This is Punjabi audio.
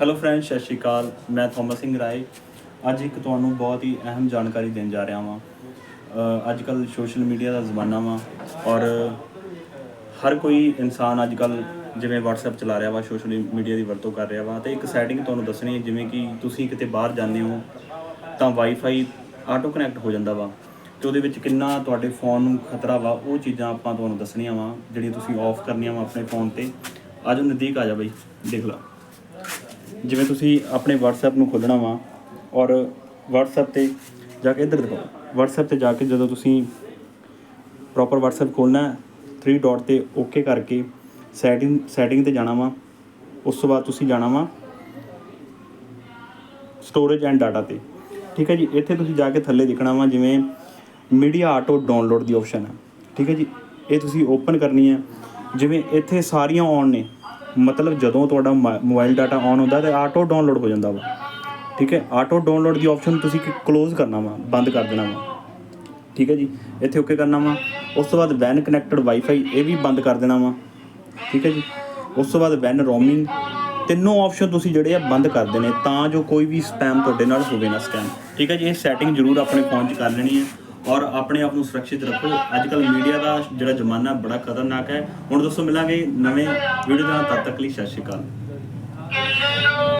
ਹੈਲੋ ਫਰੈਂਡ ਸਤਿ ਸ਼੍ਰੀ ਅਕਾਲ। ਮੈਂ ਥੋਮਸ ਸਿੰਘ ਰਾਏ। ਅੱਜ ਇੱਕ ਤੁਹਾਨੂੰ ਬਹੁਤ ਹੀ ਅਹਿਮ ਜਾਣਕਾਰੀ ਦੇਣ ਜਾ ਰਿਹਾ ਹਾਂ ਅੱਜ ਕੱਲ ਸੋਸ਼ਲ ਮੀਡੀਆ ਦਾ ਜ਼ਮਾਨਾ ਵਾ ਔਰ ਹਰ ਕੋਈ ਇਨਸਾਨ ਅੱਜ ਕੱਲ ਜਿਵੇਂ WhatsApp ਚਲਾ ਰਿਹਾ ਵਾ, ਸੋਸ਼ਲ ਮੀਡੀਆ ਦੀ ਵਰਤੋਂ ਕਰ ਰਿਹਾ ਵਾ ਤੇ ਇੱਕ ਸੈਟਿੰਗ ਤੁਹਾਨੂੰ ਦੱਸਣੀ ਹੈ, ਜਿਵੇਂ ਕਿ ਤੁਸੀਂ ਕਿਤੇ ਬਾਹਰ ਜਾਂਦੇ ਹੋ ਤਾਂ ਵਾਈਫਾਈ ਆਟੋ ਕਨੈਕਟ ਹੋ ਜਾਂਦਾ ਵਾ ਤੇ ਉਹਦੇ ਵਿੱਚ ਕਿੰਨਾ ਤੁਹਾਡੇ ਫੋਨ ਨੂੰ ਖਤਰਾ ਵਾ, ਉਹ ਚੀਜ਼ਾਂ ਆਪਾਂ ਤੁਹਾਨੂੰ ਦੱਸਣੀਆਂ ਵਾ, ਜਿਹੜੀਆਂ ਤੁਸੀਂ ਆਫ ਕਰਨੀਆਂ ਵਾ ਆਪਣੇ ਫੋਨ ਤੇ। ਆਜੋ ਨਜ਼ਦੀਕ ਆ ਜਾ ਬਈ, ਦੇਖ ਲਾ। ਜਿਵੇਂ ਤੁਸੀਂ ਆਪਣੇ WhatsApp ਨੂੰ ਖੋਲ੍ਹਣਾ ਵਾ ਔਰ WhatsApp ਤੇ ਜਾ ਕੇ ਇੱਧਰ ਦਿਖਾਓ WhatsApp ਤੇ ਜਾ ਕੇ ਜਦੋਂ ਤੁਸੀਂ ਪ੍ਰੋਪਰ WhatsApp ਖੋਲ੍ਹਣਾ ਹੈ 3 ਡਾਟ ਤੇ ਓਕੇ ਕਰਕੇ ਸੈਟਿੰਗ ਸੈਟਿੰਗ ਤੇ ਜਾਣਾ ਵਾ, ਉਸ ਤੋਂ ਬਾਅਦ ਤੁਸੀਂ ਜਾਣਾ ਵਾ ਸਟੋਰੇਜ ਐਂਡ ਡਾਟਾ ਤੇ। ਠੀਕ ਹੈ ਜੀ, ਇੱਥੇ ਤੁਸੀਂ ਜਾ ਕੇ ਥੱਲੇ ਦਿਖਣਾ ਵਾ ਜਿਵੇਂ ਮੀਡੀਆ ਆਟੋ ਡਾਊਨਲੋਡ ਦੀ ਆਪਸ਼ਨ ਹੈ। ਠੀਕ ਹੈ ਜੀ, ਇਹ ਤੁਸੀਂ ਓਪਨ ਕਰਨੀ ਹੈ। ਜਿਵੇਂ ਇੱਥੇ ਸਾਰੀਆਂ ਔਨ ਨੇ ਮਤਲਬ ਜਦੋਂ ਤੁਹਾਡਾ ਮੋਬਾਈਲ ਡਾਟਾ ਔਨ ਹੁੰਦਾ ਤੇ ਆਟੋ ਡਾਊਨਲੋਡ ਹੋ ਜਾਂਦਾ ਵਾ। ਠੀਕ ਹੈ? ਆਟੋ ਡਾਊਨਲੋਡ ਦੀ ਆਪਸ਼ਨ ਤੁਸੀਂ ਕਲੋਜ਼ ਕਰਨਾ ਵਾ, ਬੰਦ ਕਰ ਦੇਣਾ ਵਾ। ਠੀਕ ਹੈ ਜੀ? ਇੱਥੇ ਓਕੇ ਕਰਨਾ ਵਾ। ਉਸ ਤੋਂ ਬਾਅਦ ਵੈਨ ਕਨੈਕਟਡ ਵਾਈਫਾਈ ਇਹ ਵੀ ਬੰਦ ਕਰ ਦੇਣਾ ਵਾ। ਠੀਕ ਹੈ ਜੀ? ਉਸ ਤੋਂ ਬਾਅਦ ਵੈਨ ਰੋਮਿੰਗ ਤਿੰਨੋਂ ਆਪਸ਼ਨ ਤੁਸੀਂ ਜਿਹੜੇ ਆ ਬੰਦ ਕਰ ਦੇਣੇ, ਤਾਂ ਜੋ ਕੋਈ ਵੀ ਸਪੈਮ ਤੁਹਾਡੇ ਨਾਲ ਹੋਵੇ ਨਾ ਸਕੈਮ ਠੀਕ ਹੈ ਜੀ? ਇਹ ਸੈਟਿੰਗ ਜ਼ਰੂਰ ਆਪਣੇ ਫੋਨ 'ਚ ਕਰ ਲੈਣੀ ਹੈ। ਔਰ ਆਪਣੇ ਆਪ ਨੂੰ ਸੁਰੱਖਿਅਤ ਰੱਖੋ। ਅੱਜ ਕੱਲ ਮੀਡੀਆ ਦਾ ਜਿਹੜਾ ਜ਼ਮਾਨਾ ਬੜਾ ਖਤਰਨਾਕ ਹੈ। ਹੁਣ ਦੋਸਤੋ ਮਿਲਾਂਗੇ ਨਵੇਂ ਵੀਡੀਓ ਦੇ ਨਾਲ। ਤਦ ਤੱਕ ਲਈ ਸਤਿ ਸ਼੍ਰੀ ਅਕਾਲ।